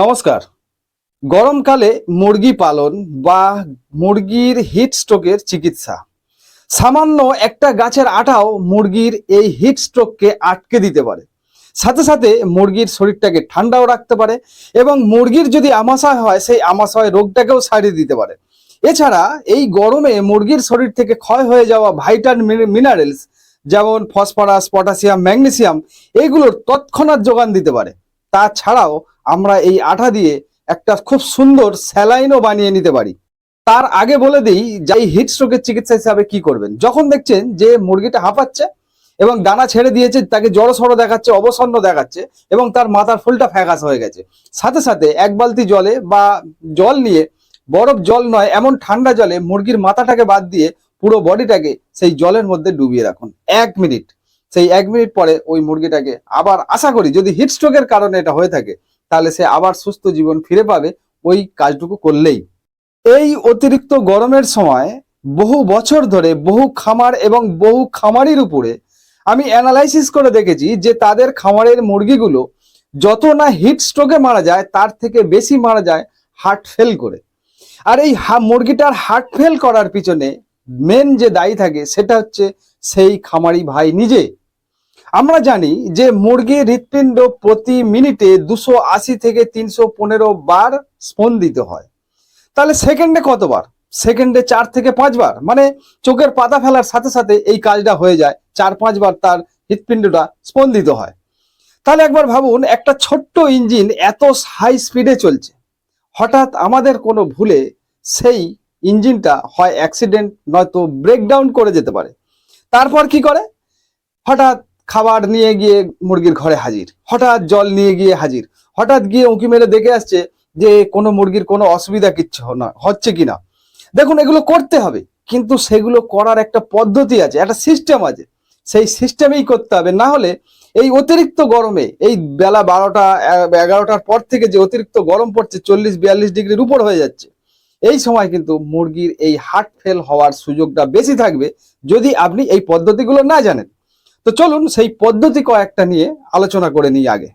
নমস্কার। গরমকালে মুরগি পালন বা মুরগির হিট স্ট্রোকের চিকিৎসা। সামান্য একটা গাছের আটাও মুরগির এই হিট স্ট্রোককে আটকে দিতে পারে। সাথে সাথে মুরগির শরীরটাকে ঠান্ডাও রাখতে পারে এবং মুরগির যদি আমাশয় হয়, সেই আমাশয় রোগটাকেও সারিয়ে দিতে পারে। এছাড়া এই গরমে মুরগির শরীর থেকে ক্ষয় হয়ে যাওয়া ভাইটাল মিনারেলস যেমন ফসফরাস পটাশিয়াম ম্যাগনেসিয়াম এইগুলোর তৎক্ষণাৎ যোগান দিতে পারে। তাছাড়াও আমরা এই আঠা দিয়ে একটা খুব সুন্দর স্যালাইনও বানিয়ে নিতে পারি। তার আগে বলে দিই যে হিট স্ট্রোকের চিকিৎসা হিসাবে কি করবেন? যখন দেখছেন যে মুরগিটা হাঁপাচ্ছে এবং দানা ছেড়ে দিয়েছে, তাকে জড়ো সড়ো দেখাচ্ছে, অবসন্ন দেখাচ্ছে এবং তার মাথার ফুলটা ফ্যাকাস হয়ে গেছে। সাথে সাথে এক বালতি জলে বা জল নিয়ে, বরফ জল নয়, এমন ঠান্ডা জলে মুরগির মাথাটাকে বাদ দিয়ে পুরো বডিটাকে সেই জলের মধ্যে ডুবিয়ে রাখুন। এক মিনিট। সেই এক মিনিট পরে ওই মুরগিটাকে আবার আশা করি যদি হিট স্ট্রোকের কারণে এটা হয়ে থাকে তাহলে সে আবার সুস্থ জীবন ফিরে পাবে ওই কাজটুকু করলেই। এই অতিরিক্ত গরমের সময় বহু বছর ধরে বহু খামার এবং বহু খামারির উপরে আমি অ্যানালাইসিস করে দেখেছি যে তাদের খামারের মুরগিগুলো যত না হিট স্ট্রোকে মারা যায়, তার থেকে বেশি মারা যায় হার্ট ফেল করে। আর এই মুরগিটার হার্ট ফেল করার পিছনে মেন যে দায়ী থাকে, সেটা হচ্ছে সেই খামারি ভাই নিজে। আমরা জানি যে মুরগির হৃৎপিণ্ড প্রতি মিনিটে দুশো আশি থেকে তিনশো পনেরো বার স্পন্দিত হয়। তাহলে সেকেন্ডে কতবার? সেকেন্ডে চার থেকে পাঁচবার? মানে চোখের পাতা ফেলার সাথে সাথে এই কাজটা হয়ে যায়। চার পাঁচবার তার হৃৎপিণ্ডটা স্পন্দিত হয়। তাহলে একবার ভাবুন, একটা ছোট্ট ইঞ্জিন এত হাই স্পিডে চলছে। হঠাৎ আমাদের কোনো ভুলে সেই ইঞ্জিনটা হয় অ্যাক্সিডেন্ট নয়তো ব্রেকডাউন করে যেতে পারে। তারপর কি করে? হঠাৎ খাবার নিয়ে গিয়ে মুরগির ঘরে হাজির। হঠাৎ জল নিয়ে গিয়ে হাজির। হঠাৎ গিয়ে উঁকি মেরে দেখে আসছে যে কোনো মুরগির কোনো অসুবিধা কিচ্ছু না, হচ্ছে কিনা দেখুন, এগুলো করতে হবে, কিন্তু সেগুলো করার একটা পদ্ধতি আছে, একটা সিস্টেম আছে। সেই সিস্টেমেই করতে হবে, না হলে এই অতিরিক্ত গরমে এই বেলা বারোটা এগারোটার পর থেকে যে অতিরিক্ত গরম পড়ছে, চল্লিশ, বিয়াল্লিশ ডিগ্রির উপর হয়ে যাচ্ছে। এই সময় কিন্তু মুরগির এই হার্ট ফেল হওয়ার সুযোগটা বেশি থাকবে, যদি আপনি এই পদ্ধতিগুলো না জানেন। তো চলুন সেই পদ্ধতি কয়েকটা নিয়ে আলোচনা করে নিই আগে।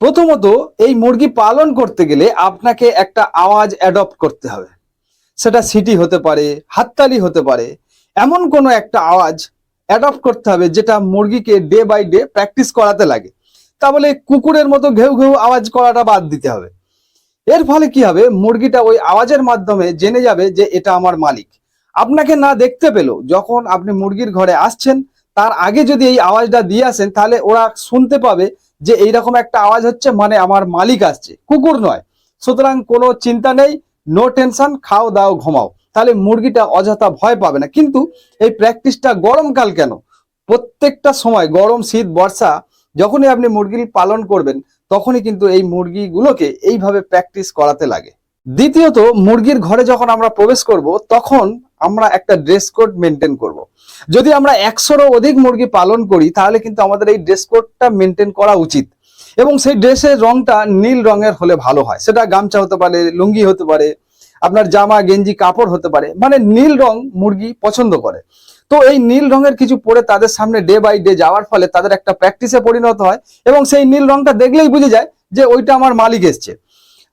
প্রথমত, এই মুরগি পালন করতে গেলে আপনাকে একটা আওয়াজ অ্যাডপ্ট করতে হবে। সেটা সিটি হতে পারে, হাততালি হতে পারে, এমন কোনো একটা আওয়াজ অ্যাডপ্ট করতে হবে যেটা মুরগিকে ডে বাই ডে প্র্যাকটিস করাতে লাগে। তাহলে কুকুরের মতো ঘেউ ঘেউ আওয়াজ করাটা বাদ দিতে হবে। এর ফলে কি হবে? মুরগিটা ওই আওয়াজের মাধ্যমে জেনে যাবে যে এটা আমার মালিক। আপনাকে না দেখতে পেলেও যখন আপনি মুরগির ঘরে আসছেন তার আগে যদি এই আওয়াজটা দিয়ে আসেন, তাহলে ওরা শুনতে পাবে যে এইরকম একটা আওয়াজ হচ্ছে মানে আমার মালিক আসছে। কুকুর নয়। সুতরাং কোনো চিন্তা নেই নো টেনশন খাও, দাও, ঘুমাও। তাহলে মুরগিটা অযথা ভয় পাবে না। কিন্তু এই প্র্যাকটিসটা গরমকাল কেন? প্রত্যেকটা সময় গরম, শীত, বর্ষা, যখনই আপনি মুরগি পালন করবেন, তখনই কিন্তু এই মুরগিগুলোকে এইভাবে প্র্যাকটিস করাতে লাগে। দ্বিতীয়ত, মুরগির ঘরে যখন আমরা প্রবেশ করব, তখন আমরা একটা ড্রেস কোড মেনটেন করব। যদি আমরা একশোরও অধিক মুরগি পালন করি, তাহলে কিন্তু আমাদের এই ড্রেস কোডটা মেনটেন করা উচিত। এবং সেই ড্রেসের রংটা নীল রঙের হলে ভালো হয়। সেটা গামছা হতে পারে, লুঙ্গি হতে পারে, আপনার জামা, গেঞ্জি, কাপড় হতে পারে। মানে নীল রং মুরগি পছন্দ করে। তো এই নীল রঙের কিছু পরে তাদের সামনে ডে বাই ডে যাওয়ার ফলে তাদের একটা প্র্যাকটিসে পরিণত হয় এবং সেই নীল রংটা দেখলেই বুঝে যায় যে ওইটা আমার মালিক এসছে।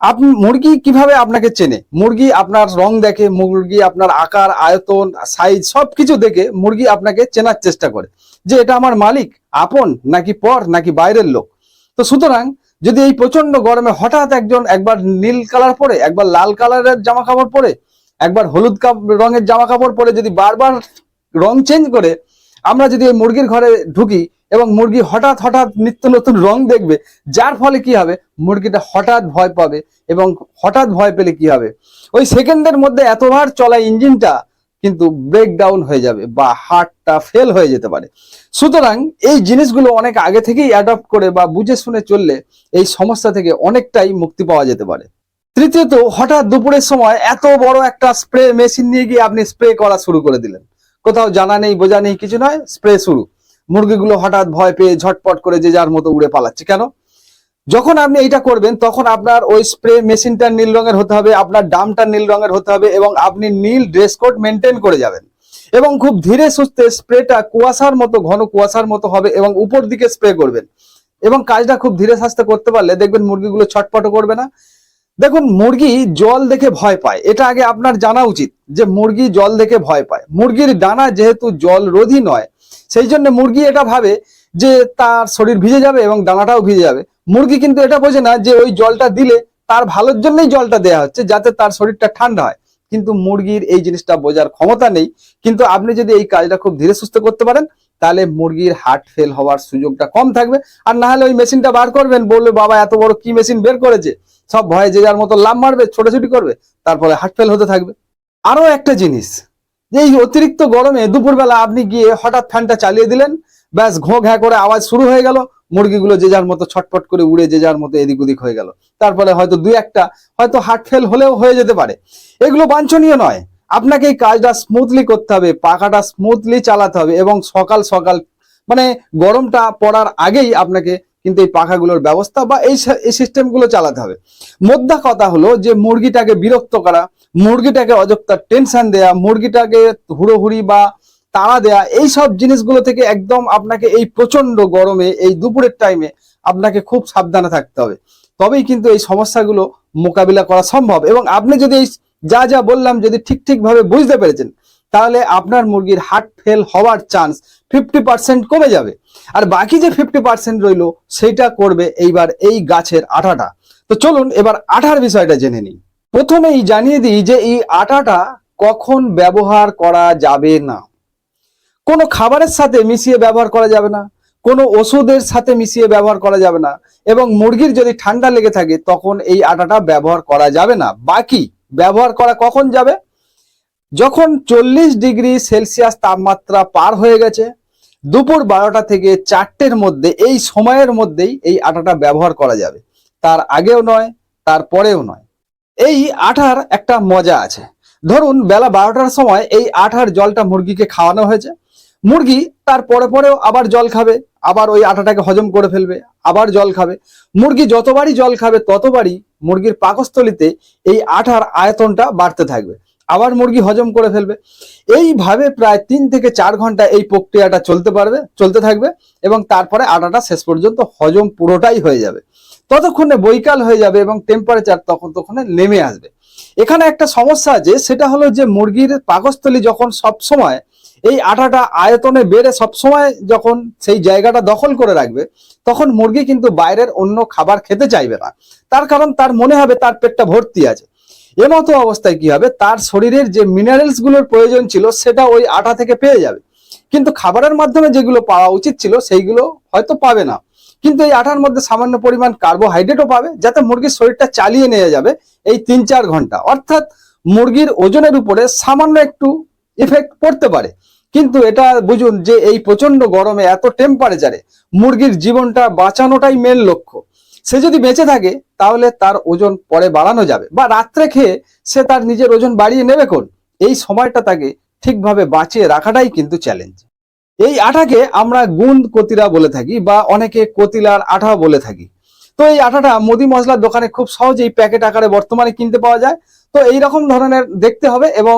আপনি মুরগি কীভাবে আপনাকে চেনে? মুরগি আপনার রং দেখে, মুরগি আপনার আকার, আয়তন সাইজ সব কিছু দেখে মুরগি আপনাকে চেনার চেষ্টা করে। যে এটা আমার মালিক, আপন, নাকি পর, নাকি বাইরের লোক? তো সুতরাং যদি এই প্রচণ্ড গরমে হঠাৎ একজন একবার নীল কালার পরে, একবার লাল কালারের জামা কাপড় পরে, একবার হলুদ রঙের জামা কাপড় পরে যদি বারবার রং চেঞ্জ করে, আমরা যদি এই মুরগির ঘরে ঢুকি এবং মুরগি হঠাৎ হঠাৎ নিত্য নতুন রং দেখবে, যার ফলে কি হবে? মুরগিটা হঠাৎ ভয় পাবে এবং হঠাৎ ভয় পেলে কি হবে? ওই সেকেন্ডের মধ্যে এতবার চলা ইঞ্জিনটা কিন্তু ব্রেকডাউন হয়ে যাবে বা হার্টটা ফেল হয়ে যেতে পারে। সুতরাং এই জিনিসগুলো অনেক আগে থেকেই অ্যাডপ্ট করে বা বুঝে শুনে চললে এই সমস্যা থেকে অনেকটাই মুক্তি পাওয়া যেতে পারে। তৃতীয়ত, হঠাৎ দুপুরের সময় এত বড় একটা স্প্রে মেশিন নিয়ে গিয়ে আপনি স্প্রে করা শুরু করে দিলেন। কোথাও জানা নেই, বোঝা নেই, কিছু নয় স্প্রে শুরু। মুরগিগুলো হঠাৎ ভয় পেয়ে ঝটপট করে যে যার মতো উড়ে পালাচ্ছে। কেন? যখন আপনি এইটা করবেন, তখন আপনার ওই স্প্রে মেশিনটা নীল রঙের হতে হবে, আপনার ডামটা নীল রঙের হতে হবে এবং আপনি নীল ড্রেস কোড মেনটেন করে যাবেন। এবং খুব ধীরে সুস্থে স্প্রেটা কুয়াশার মতো, ঘন কুয়াশার মতো হবে এবং উপর দিকে স্প্রে করবেন। এবং কাজটা খুব ধীরে সাস্তে করতে পারলে দেখবেন মুরগিগুলো ছটপট করবে না। দেখুন, মুরগি জল দেখে ভয় পায়। এটা আগে আপনার জানা উচিত যে মুরগি জল দেখে ভয় পায়। মুরগির ডানা যেহেতু জল রোধী নয় সেই জন্য মুরগি এটা ভাবে যে তার শরীর ভিজে যাবে এবং দানাটাও ভিজে যাবে। মুরগি কিন্তু এটা বোঝে না যে ওই জলটা দিলে তার ভালোর জন্যই জলটা দেওয়া হচ্ছে যাতে তার শরীরটা ঠান্ডা হয়। কিন্তু মুরগির এই জিনিসটা বোঝার ক্ষমতা নেই। কিন্তু আপনি যদি এই কাজটা খুব ধীরে সুস্থ করতে পারেন, তাহলে মুরগির হার্ট ফেল হওয়ার সুযোগটা কম থাকবে। আর না হলে ওই মেশিনটা বার করবেন, বলবে, বাবা, এত বড় কি মেশিন বের করেছে? সব ভয়ে যে যার মতো লাভ মারবে, ছোটাছুটি করবে তারপরে হার্ট ফেল হতে থাকবে। আরও একটা জিনিস যে এই অতিরিক্ত গরমে দুপুরবেলা আপনি গিয়ে হঠাৎ ফ্যানটা চালিয়ে দিলেন, ব্যাস ঘো ঘ্যা করে আওয়াজ শুরু হয়ে গেল, মুরগিগুলো যে যার মতো ছটপট করে উড়ে, যে যার মতো এদিক ওদিক হয়ে গেল। তারপরে হয়তো দুই একটা, হয়তো হার্ট ফেল হলেও হয়ে যেতে পারে। এগুলো বাঞ্ছনীয় নয়। আপনাকে এই কাজটা স্মুথলি করতে হবে, পাখাটা স্মুথলি চালাতে হবে এবং সকাল সকাল মানে গরমটা পড়ার আগেই আপনাকে কিন্তু এই পাখাগুলোর ব্যবস্থা বা এই এই সিস্টেমগুলো চালাতে হবে। মোদ্দা কথা হলো যে মুরগিটাকে বিরক্ত করা মুরগিটাকে অযথা টেনশন দেয়া, মুরগিটাকে হুড়োহুড়ি বা তাড়া দেয়া এই সব জিনিসগুলো থেকে একদম আপনাকে এই প্রচণ্ড গরমে, এই দুপুরের টাইমে আপনাকে খুব সাবধানে থাকতে হবে। তবেই কিন্তু এই সমস্যাগুলো মোকাবিলা করা সম্ভব। এবং আপনি যদি এই যা যা বললাম যদি ঠিক ঠিক ভাবে বুঝতে পেরেছেন, তাহলে আপনার মুরগির হার্ট ফেল হওয়ার চান্স ফিফটি পার্সেন্ট কমে যাবে। আর বাকি যে ফিফটি পার্সেন্ট রইল, সেইটা করবে এইবার এই গাছের আঠাটা। তো চলুন এবার আঠার বিষয়টা জেনে নিই। প্রথমেই জানিয়ে দিই যে এই আটাটা কখন ব্যবহার করা যাবে না। কোনো খাবারের সাথে মিশিয়ে ব্যবহার করা যাবে না, কোনো ওষুধের সাথে মিশিয়ে ব্যবহার করা যাবে না এবং মুরগির যদি ঠান্ডা লেগে থাকে তখন এই আটাটা ব্যবহার করা যাবে না। বাকি ব্যবহার করা কখন যাবে? যখন চল্লিশ ডিগ্রি সেলসিয়াস তাপমাত্রা পার হয়ে গেছে, দুপুর বারোটা থেকে চারটের মধ্যে, এই সময়ের মধ্যেই এই আটাটা ব্যবহার করা যাবে। তার আগেও নয় তারপরেও নয়। এই আঠার একটা মজা আছে। ধরুন বেলা বারোটার সময় এই আঠার জলটা মুরগিকে খাওয়ানো হয়েছে। মুরগি তার পরে পরেও আবার জল খাবে, আবার ওই আটাটাকে হজম করে ফেলবে, আবার জল খাবে। মুরগি যতবারই জল খাবে, ততবারই মুরগির পাকস্থলিতে এই আঠার আয়তনটা বাড়তে থাকবে, আবার মুরগি হজম করে ফেলবে। এইভাবে প্রায় তিন থেকে চার ঘণ্টা এই প্রক্রিয়াটা চলতে পারবে, চলতে থাকবে এবং তারপরে আটাটা শেষ পর্যন্ত হজম পুরোটাই হয়ে যাবে। ততক্ষণে বৈকাল হয়ে যাবে এবং টেম্পারেচার তখন তখনে নেমে আসবে। এখানে একটা সমস্যা আছে, সেটা হলো যে মুরগির পাকস্থলী যখন সব সময় এই আটাটা আয়তনে বেড়ে সবসময় যখন সেই জায়গাটা দখল করে রাখবে, তখন মুরগি কিন্তু বাইরের অন্য খাবার খেতে চাইবে না। তার কারণ তার মনে হবে তার পেটটা ভর্তি আছে। এমতো অবস্থায় কি হবে? তার শরীরের যে মিনারেলসগুলোর প্রয়োজন ছিল, সেটা ওই আটা থেকে পেয়ে যাবে। কিন্তু খাবারের মাধ্যমে যেগুলো পাওয়া উচিত ছিল, সেইগুলো হয়তো পাবে না। কিন্তু এই আটার মধ্যে সামান্য পরিমাণ কার্বোহাইড্রেটও পাবে, যাতে মুরগির শরীরটা চালিয়ে নিয়ে যাবে এই তিন চার ঘণ্টা। অর্থাৎ মুরগির ওজনের উপরে সামান্য একটু ইফেক্ট পড়তে পারে। কিন্তু এটা বুঝুন যে এই প্রচণ্ড গরমে এত টেম্পারেচারে মুরগির জীবনটা বাঁচানোটাই মেন লক্ষ্য। সে যদি বেঁচে থাকে, তাহলে তার ওজন পরে বাড়ানো যাবে। বা রাত্রে খেয়ে সে তার নিজের ওজন বাড়িয়ে নেবে কোন? এই সময়টা তাকে ঠিকভাবে বাঁচিয়ে রাখাটাই কিন্তু চ্যালেঞ্জ এই আঠাকে আমরা গুন্দ কতিরা বলে থাকি বা অনেকে কতিলার আঠা বলে থাকি। তো এই আঠাটা মুদি মশলার দোকানে খুব সহজেই প্যাকেট আকারে বর্তমানে কিনতে পাওয়া যায়। তো এই রকম ধরনের দেখতে হবে এবং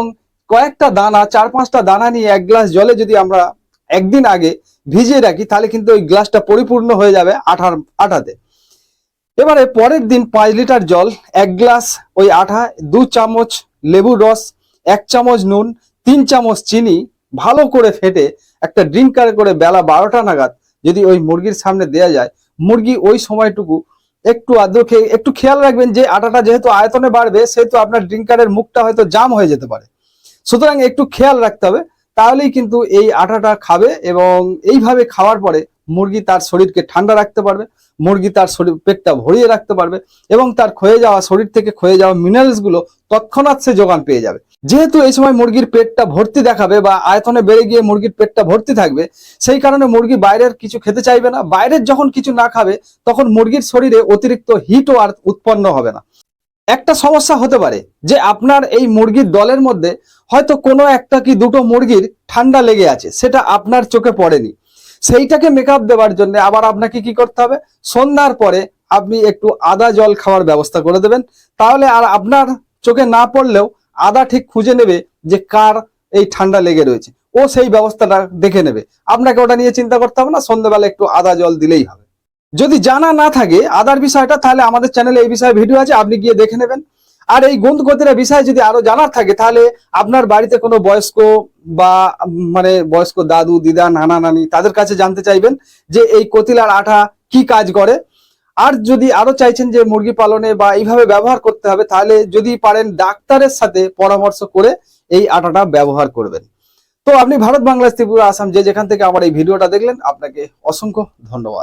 কয়েকটা দানা, চার পাঁচটা দানা নিয়ে এক গ্লাস জলে যদি আমরা একদিন আগে ভিজিয়ে রাখি, তাহলে কিন্তু ওই গ্লাসটা পরিপূর্ণ হয়ে যাবে আঠার, আঠাতে। এবারে পরের দিন পাঁচ লিটার জল, এক গ্লাস ওই আঠা, দু চামচ লেবুর রস, এক চামচ নুন, তিন চামচ চিনি ভালো করে ফেটে একটা ড্রিঙ্ক ড্রিঙ্কারে করে বেলা বারোটা নাগাদ যদি ওই মুরগির সামনে দেয়া যায়, মুরগি ওই সময়টুকু একটু আদৌ খেয়ে একটু খেয়াল রাখবেন যে আটাটা যেহেতু আয়তনে বাড়বে, সেহেতু আপনার ড্রিঙ্কারের মুখটা হয়তো জাম হয়ে যেতে পারে। সুতরাং একটু খেয়াল রাখতে হবে, তাহলেই কিন্তু এই আটাটা খাবে এবং এইভাবে খাওয়ার পরে মুরগি তার শরীরকে ঠান্ডা রাখতে পারবে, মুরগি তার শরীর, পেটটা ভরিয়ে রাখতে পারবে এবং তার ক্ষয়ে যাওয়া শরীর থেকে ক্ষয়ে যাওয়া মিনারেলসগুলো তৎক্ষণাৎ সে যোগান পেয়ে যাবে। যেহেতু এই সময় মুরগির পেটটা ভর্তি দেখাবে বা আয়তনে বেড়ে গিয়ে মুরগির পেটটা ভর্তি থাকবে, সেই কারণে মুরগি বাইরের কিছু খেতে চাইবে না, বাইরের যখন কিছু না খাবে, তখন মুরগির শরীরে অতিরিক্ত হিটও আর উৎপন্ন হবে না। একটা সমস্যা হতে পারে যে আপনার এই মুরগির দলের মধ্যে হয়তো কোনো একটা কি দুটো মুরগির ঠান্ডা লেগে আছে, সেটা আপনার চোখে পড়েনি। সেইটাকে মেকআপ দেওয়ার জন্য আবার আপনাকে কি করতে হবে? সন্ধ্যার পরে আপনি একটু আদা জল খাওয়ার ব্যবস্থা করে দেবেন। তাহলে আর আপনার চোখে না পড়লেও আদা ঠিক খুঁজে নেবে যে কার এই ঠান্ডা লেগে রয়েছে। ও সেই ব্যবস্থাটা দেখে নেবে। আপনাকে ওটা নিয়ে চিন্তা করতে হবে না, সন্ধ্যাবেলা একটু আদা জল দিলেই হবে। যদি জানা না থাকে আদার বিষয়টা, তাহলে আমাদের চ্যানেলে এই বিষয়ে ভিডিও আছে, আপনি গিয়ে দেখে নেবেন। আর এই গন্ধ কতিরা বিষয় যদি আরও জানার থাকে, তাহলে আপনার বাড়িতে কোনো বয়স্ক বা মানে বয়স্ক দাদু, দিদা, নানা, নানি তাদের কাছে জানতে চাইবেন যে এই কতিলার আঠা কি কাজ করে। আর যদি আরও চাইছেন যে মুরগি পালনে বা এইভাবে ব্যবহার করতে হবে, তাহলে যদি পারেন ডাক্তারের সাথে পরামর্শ করে এই আটাটা ব্যবহার করবেন। তো আপনি ভারত বাংলাদেশ ত্রিপুরা আসাম যে যেখান থেকে আমার এই ভিডিওটা দেখলেন, আপনাকে অসংখ্য ধন্যবাদ।